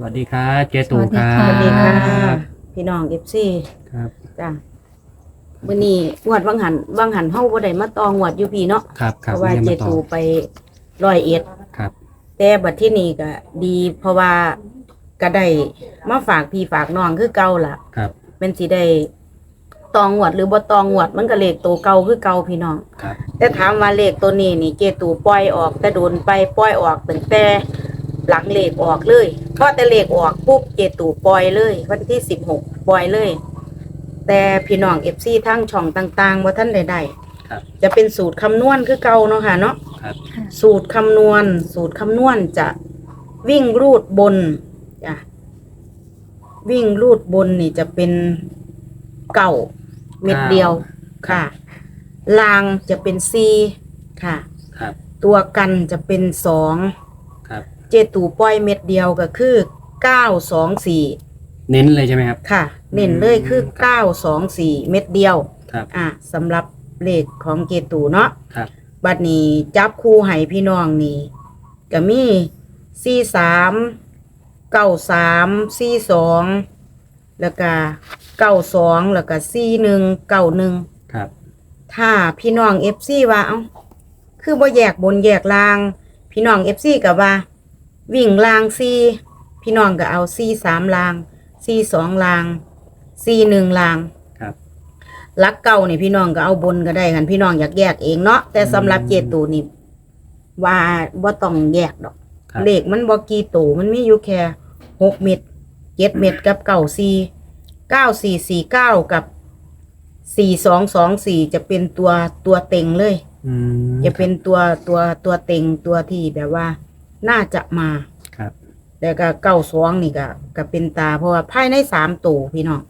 สวัสดีครับเจตูครัสวัสดีค่ะบพี่น้องเอฟซีครับจ้ะมื้อนี้งวดวังหันวังหันเฮาบ่ได้มาตองวดอยู่พี่เนาะครับคเพรับราะว่ายังเจไม่ต่อตูไปร้อยเอ็ดครับแต่บัดที่นี่ก็ดี เพราะว่าก็ได้มาฝากพี่ฝากน้องคือเก่าล่ะครับเป็นสิได้ตองวดหรือบ่ตองวด มันก็เลขตัวเก่าคือเก่าพี่น้อง ครับแต่ถามว่าเลขตัวนี้นี่เจตูปล่อยออก แต่โดนไปปล่อยออกตั้งแต่ หลังเลขออกเลยพอแต่เลขออกปุ๊บเจตูปล่อยเลย วันที่สิบหกปล่อยเลย แต่พี่น้องเอฟซีทั้งช่องต่างๆว่าท่านใดครับๆจะเป็นสูตรคำนวณคือเก่าเนาะค่ะเนาะครับ สูตรคำนวณ สูตรคำนวณจะวิ่งรูดบนจ้ะวิ่งรูดบนนี่จะเป็นเก่าเม็ดเดียวค่ะ ลางจะเป็นซีค่ะ ครับ ตัวกันจะเป็นสองครับ เจตูป้อยเม็ดเดียวก็คือเก้าสองสี่เน้นเลยใช่ไหมครับ ค่ะ เน้นเลยคือเก้าสองสี่เม็ดเดียวครับ อะสำหรับเลขของเจตูเนาะครับ บัดนี้จับคู่ให้พี่น้องนี่ก็มีสี่สามเก้าสามสี่สองแล้วก็เก้าสองแล้วก็สี่หนึ่งเก้าหนึ่งครับ ถ้าพี่น้องเอฟซีว่าเอ้าคือบ่แยกบนแยกล่าง พี่น้องเอฟซีกับว่า วิ่งล่างซีพี่น้องก็เอาซีสามล่างซีสองล่างซีหนึ่งล่างครับลักเก่านี่พี่น้องก็เอาบนก็ได้กันพี่น้องอยากแยกเองเนาะแต่สำหรับเจตูนี่ว่าบ่ต้องแยกดอกครับเลขมันบ่กี่ตัวมันมีอยู่แค่หกเม็ดเจ็ดเม็ดกับเก้าสี่เก้าสี่สี่เก้ากับสี่สองสองสี่จะเป็นตัวตัวเต็งเลยอืมจะเป็นตัวตัวตัวเต็งตัวที่แบบว่า น่าจะมาครับ แล้วก็เก้าสองนี่ก็ก็เป็นตาเพราะว่าภายในสามตัวพี่น้อง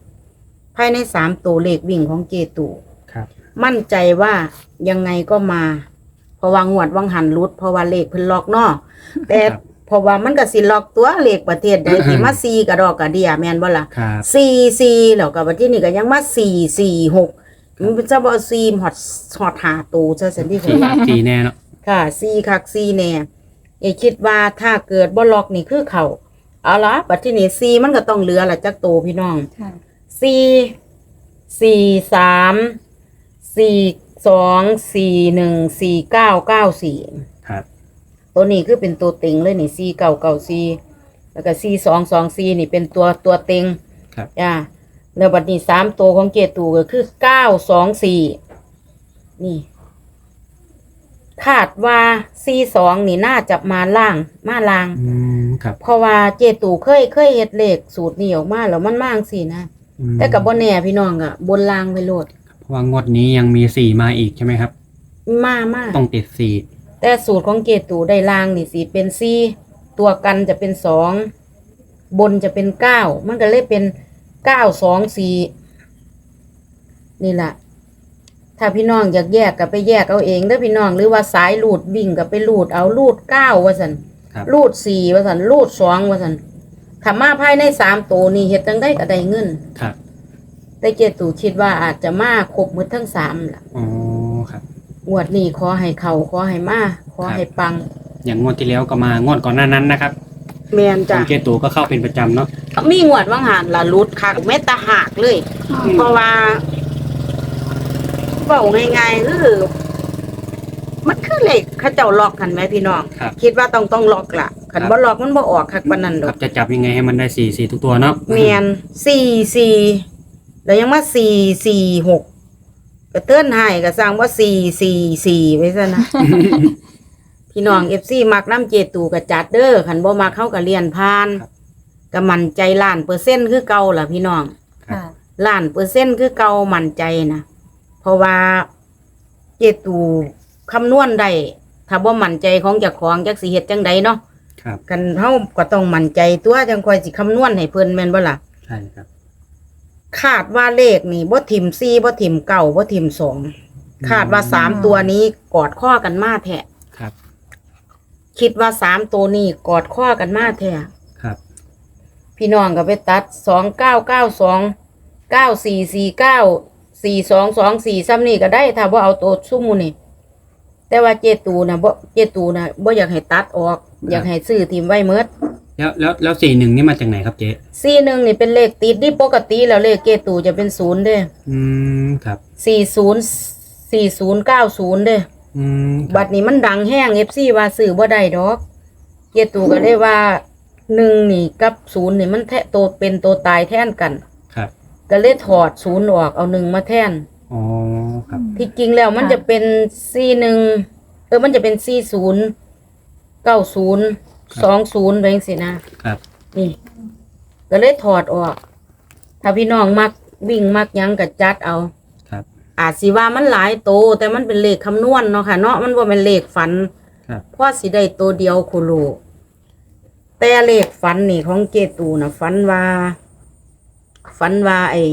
ภายในสามตัวเลขวิ่งของเจตูครับ มั่นใจว่ายังไงก็มา เพราะว่างวดวังหันรุดเพราะว่าเลขเพิ่นล็อกเนาะแต่ครับ เพราะว่ามันก็สิล็อกตัวเลขประเทศใดที่มาซีกระดอกกระเดียแม่นบ่ล่ะ ครับซีซีแล้วก็บัดที่นี่ก็ยังมาสี่สี่หกมันจะบ่ซีฮอดฮอดหาตูซะสันที่สี่สี่แน่เนาะค่ะซีคักซีแน่ เอยคิดว่าถ้าเกิดบ่ล็อกนี่คือเขาเอาละบัดที่นี่ซีมันก็ต้องเหลือละจักโตพี่น้องค่ะสี่สี่สามสี่สองสี่หนึ่งสี่เก้าเก้าสี่ครับ ตัวนี้คือเป็นตัวเต็งเลยนี่สี่เก้าเก้าสี่แล้วก็สี่สองสองสี่นี่เป็นตัวตัวเต็งครับจ้าแล้วบัดนี้สามตัวของเกตูก็คือเก้าสองสี่นี่ คาดว่าสี่สองนี่น่าจะมาล่างมาล่าง อืมครับ เพราะว่าเจตูเคยเคยเฮ็ดเลขสูตรนี้ออกมาแล้วมันมางสินะอืมแต่กับบ่แน่พี่น้องอะบนล่างไปโลดเพราะว่างวดนี้ยังมีสี่มาอีกใช่ไหมครับ มามาต้องติดสี่แต่สูตรของเกตูได้ล่างนี่สิเป็นสี่ตัวกันจะเป็นสองบนจะเป็นเก้ามันก็เลยเป็นเก้าสองสี่นี่แหละ ถ้าพี่น้องอยากแยกก็ไปแยกเอาเองเด้อพี่น้องหรือว่าสายลูดวิ่งก็ไปลูดเอาลูดเก้าว่าสันครับ ลูดสี่ว่าสันลูดสองว่าสันถ้ามาภายในสามตัวนี่เฮ็ดจังได้ก็ได้เงิน ครับแต่เจตูคิดว่าอาจจะมาครบหมดทั้งสามล่ะอ๋อครับ งวดนี้ขอให้เขาขอให้มาขอให้ปัง อย่างงวดที่แล้วก็มางวดก่อนหน้านั้นนะครับแมนขจ้ะองเจตูก็เข้าเป็นประจำเนาะ มีงวดว่างหานละรุดคักเม็ดตาหากเลย เพราะว่า เบาง่ายๆคือมันคือเหล็กเข้าเจ้าล็อกกันไหมพี่น้องครับ คิดว่าต้องต้องล็อกละขันบ่ล็อกมันบ่ออกคักปานนั้นดคอรักบจะจับยังไงให้มันได้สี่สี่ทุกตัวเนาะเมียนสี่สี่แล้วยังมาสี่สี่หกก็เตือนให้ก็สร้างว่าสี่สี่สี่ไว้ซะนะ พี่น้องเอฟซีมักน้ำเจตูกับจัดเด้อขันบ่มาเข้ากับเรียนพานก็มั่นใจล้านเปอร์เซ็นต์คือเก่าล่ะพี่น้องครับค่ะ ล้านเปอร์เซ็นต์คือเก่ามั่นใจนะ เพราะว่าเจตูคำนวณได้ถ้าบ่มั่นใจของเจ้าของจักสิเฮ็ดจังใดเนาะครับกันเฮาก็ต้องมั่นใจตัวจังค่อยสิคำนวณให้เพิ่นแม่นบ่ล่ะใช่ครับ คาดว่าเลขนี่บ่ถิ่มสี่บ่ถิ่มเก้าบ่ถิ่มสองคาดว่าสามตัวนี้กอดข้อกันมาแท้ครับ คิดว่าสามตัวนี้กอดข้อกันมาแท้ครับ พี่น้องก็ไปตัดสองเก้าเก้าสองเก้าสี่สี่เก้า สี่สองสองสี่ซ้ำนี่ก็ได้ถ้าว่าเอาตัวซุ่มหมูนี่ แต่ว่าเจตูนะบ่เจตูนะบ่อยากให้ตัดออก อยากให้ซื้อทีมไว้เมดแล้วแล้วแล้วสี่หนึ่งนี่มาจากไหนครับเจ๊สี่หนึ่งนี่เป็นเลขติดที่ปกติแล้วเลขเกตูจะเป็นศูนย์เด้อืมครับสี่ศูนย์สี่ศูนย์เก้าศูนย์เด้อืมครับบัดนี้มันดังแห้งเอฟซีว่าซื้อบ่ได้ดอกเกตูก็ได้ว่าหนึ่งนี่กับศูนย์นี่มันแทะโตวเป็นตัวตายแทนกันครับ ก็เลยถอดศูนย์ออกเอาหนึ่งมาแทน อ๋อครับที่จริงแล้วมันค่ะ จะเป็นสี่หนึ่งเออมันจะเป็นสี่ศูนย์เก้าศูนย์สองศูนย์ไปจังสินะครับ นี่ก็เลยถอดออก ถ้าพี่น้องมักวิ่งมักหยังก็จัดเอา ครับ อาจสิว่ามันหลายโต แต่มันเป็นเลขคำนวณเนาะค่ะเนาะมันบ่เป็นเลขฝันครับเพราะสิได้ตัวเดียวโคโลแต่เลขฝันนี่ของเกตูนะฝันว่า ฝันว่าไอ้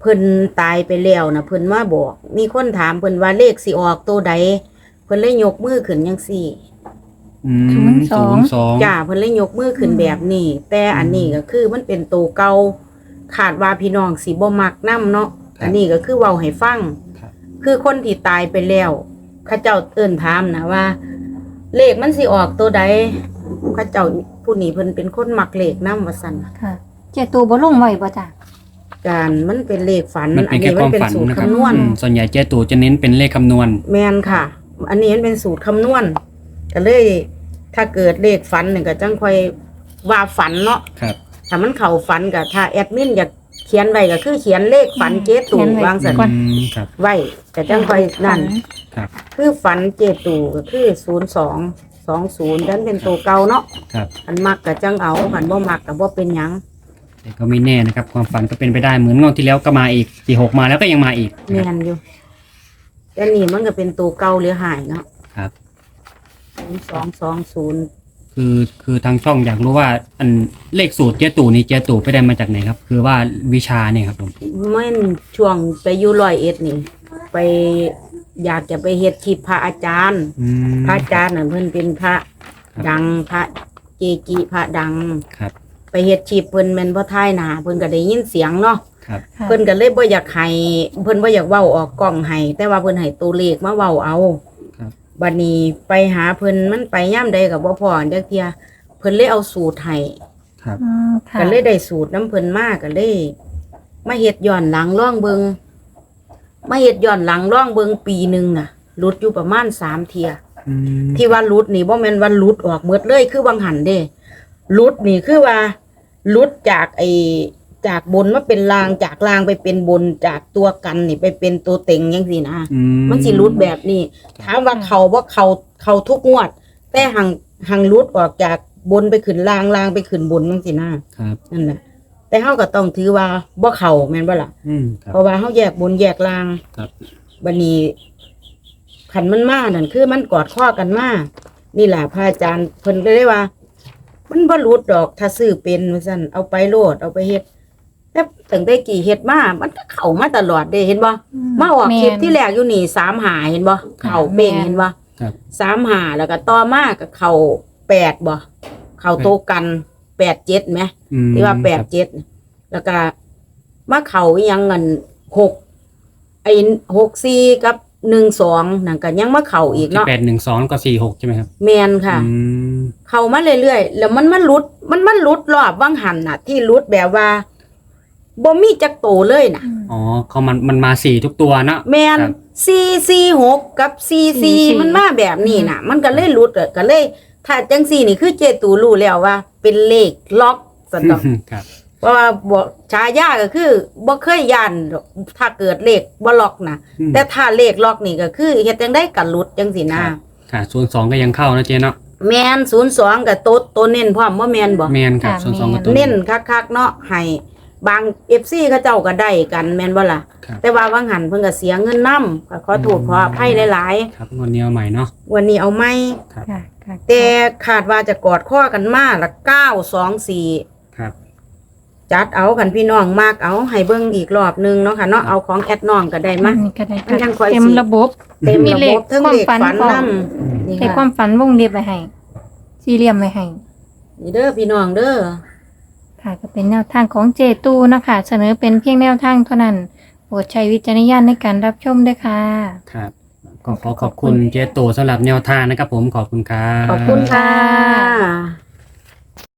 เพิ่นตายไปแล้วนะเพิ่นมาบอก มีคนถามเพิ่นว่าเลขสิออกตัวใดเพิ่นเลยยกมือขึ้นจังซี่อืมศูนย์สองศูนย์สอง จ้าเพิ่นเลยยกมือขึ้นแบบนี้ แต่อันนี้ก็คือมันเป็นตัวเก่าขาดว่าพี่น้องสิบ่มักนํเนาะอันนี้ก็คือเว้าให้ฟังครับ คือคนที่ตายไปแล้วเข้าเจ้าเอิ้นถามนะว่า เลขมันสิออกตัวใดเข้าเจ้าผู้นี้เพิ่นเป็นคนมักเลขนำว่าซั่น ค่ะ เจตูบ่ลงไว้บ่จ้ะการมันเป็นเลขฝันมันเป็นแค่ความฝันสูตรนะครับคำนวณอืมส่วนใหญ่เจ๊ตู่จะเน้นเป็นเลขคำนวณ แม่นค่ะ อันนี้มันเป็นสูตรคำนวณก็เลย ถ้าเกิดเลขฝันเนี่ยก็จังค่อยว่าฝันเนาะครับ ถ้ามันเข้าฝันก็ถ้าแอดมินอยากเขียนไว้ก็คือเขียนเลขฝันเจ๊ตู่วางซั่นก่อนอืมครับ ไว้ก็จังค่อยนั่น ครับ คือฝันเจตูก็คือศูนย์สองสองศูนย์ดันเป็นตัวเก่าเนาะครับ อันมักกับจังเอาอันบ่มักกับบ่เป็นหยัง แต่ก็ไม่แน่นะครับ ความฝันก็เป็นไปได้เหมือนงวดที่แล้วก็มาอีกสี่หกมาแล้วก็ยังมาอีกแม่นอยู่แต่นี่มันก็เป็นตัวเก่าหรือหายเนาะครับศูนย์สองสองศูนย์คือคือทางช่องอยากรู้ว่า อันเลขสูตรเจ๊ตู่นี่เจ๊ตู่ไปได้มาจากไหนครับ คือว่าวิชาเนี่ยครับผมเมื่อช่วงไปอยู่ร้อยเอ็ดนี่ ไปอยากจะไปเฮ็ดคลิปพระอาจารย์ อืมพระอาจารย์น่ะเพิ่นเป็นพระครับดังพระเกจิพระดัง ครับ ไปเฮ็ดคลิปเพิ่นแม่นบ่ทายหน้าเพิ่นก็ได้ยินเสียงเนาะครับค่ะเพิ่นก็เลยบ่อยากให้เพิ่นบ่อยากเว้าออกกล้องให้แต่ว่าเพิ่นให้ตัวเลขมาเว้าเอาครับ บัดนี้ไปหาเพิ่นมันไปย่ามใดก็บ่พอจักเที่ยเพิ่นเลยเอาสูตรให้ครับ อืมค่ะก็เลยได้สูตรน้ำเพิ่นมาก็เลยมาเฮ็ดย้อนหลังร่องเบิงมาเฮ็ดย้อนหลังร่องเบิงปีหนึงน่ะหลุดอยู่ประมาณ3เที่ย อืมที่ว่าหลุดนี่บ่แม่นว่าหลุดออกหมดเลยคือวังหันเด้หลุดนี่คือว่าห ลุดจากไอ้จากบนมาเป็นลางจากลางไปเป็นบนจากตัวกันนี่ไปเป็นตัวเต็งจังซี่นะอืมันสิหลุดแบบนี้ถามว่าเขาว่าเขาเขาทุกงวด แต่หังหังหลุดออกจากบนไปขึ้นลางลางไปขึ้นบนจังซี่นะครับ นั่นแหละแต่เฮาก็ต้องถือว่าบ่เข้าแม่นบ่ล่ะอืมครับเพราะว่าเฮาแยกบนแยกลางครับ บัดนี้ขันมันมานั่นคือมันกอดข้อกันมานี่แหละพระอาจารย์เพิ่นก็เลยว่า มันบ่หลุดดอกถ้าซื้อเป็นว่าซั่นเอาไปโลดเอาไปเฮ็ดแต่ตั้งแต่กี่เฮ็ดมา มันก็เข้ามาตลอดเด้เห็นบ่มาออกคลิปที่แรกอยู่นี่สามหาเห็นบ่เข้าเป่งเห็นบ่ครับ สามหาแล้วก็ต่อมาก็เข้าแปดบ่เข้าโตวกันแปดเจ็ดไหม อืมที่ว่าแปดครับเจ็ดแล้วก็มาเข่าอีหยังเงินหกไอ้หกสี่กับ หนึ่งสองนั่นก็ยังมาเข่าอีกที่เนาะแปดหนึ่งสองก็สี่หกใช่ไหมครับแมนค่ะ อืมเข่ามาเรื่อยๆแล้วมันมันหลุด มันมันหลุดรอบว่างหันน่ะ ที่หลุดแบบว่าบ่มีจักโตเลยน่ะ อ๋อเขามันมันมาสี่ทุกตัวเนาะแมนครับสี่สี่หกกับสี่สี่มันมาแบบนี้น่ะ มันก็เลยหลุดอะก็เลย ถ้าจังสี่นี่คือเจตูรู้แล้วว่า เป็นเลขล็อกสตอก ครับ เพราะว่าบ่ฉายาก็คือบ่เคยย่านดอกถ้าเกิดเลขบ่ล็อกนะอืม แต่ถ้าเลขล็อกนี่ก็คือเฮ็ดจังได้กันหลุดจังสินะ ครับ ค่ะส่วนสองก็ยังเข้านะเจ๊เนาะแม่น02กับโต๊ดตัวเน้นพร้อมบ่แม่นบ่ แมนครับค่ะส่วนสองก็แม่ตัวเน้นคักๆเนาะให้บาง FC เขาเจ้าก็ได้กันแม่นบ่ล่ะ ครับ แต่ว่าบางหันเพิ่นก็เสียเงินนำก็ขอโทษขออภัยหลายครับงวดนี้เอาใหม่เนาะ ๆ วันนี้เอาไหมครับค่ะค่ะแต่คาดว่าจะกอดข้อกันมาละ924 ครับ จัดเอากันพี่น้องมากเอาให้เบิ่งอีกรอบหนึงเนาะค่ะเนาะเอาของแอดน้องก็ได้มานี่ก็ได้มันยังค่อยเต็มสิระบบเต็มมีระเลบขบทั้งความเลขฝันฝันพร้อมนำนี่ให้คค่ะวามฝันวงเล็บไว้ให้สี่เหลี่ยมไว้ให้ นี่เด้อพี่น้องเด้อ ค่ะก็เป็นแนวทางของเจตูนะคะเสนอเป็นเพียงแนวทางเท่านั้นโปรดใช้วิจารณญาณในการรับชมด้วยค่ะ ครับก็ขอขอบคุณเจ๊โตสำหรับแนวทางนะครับผมขอบคุณครับ ขอบคุณค่ะ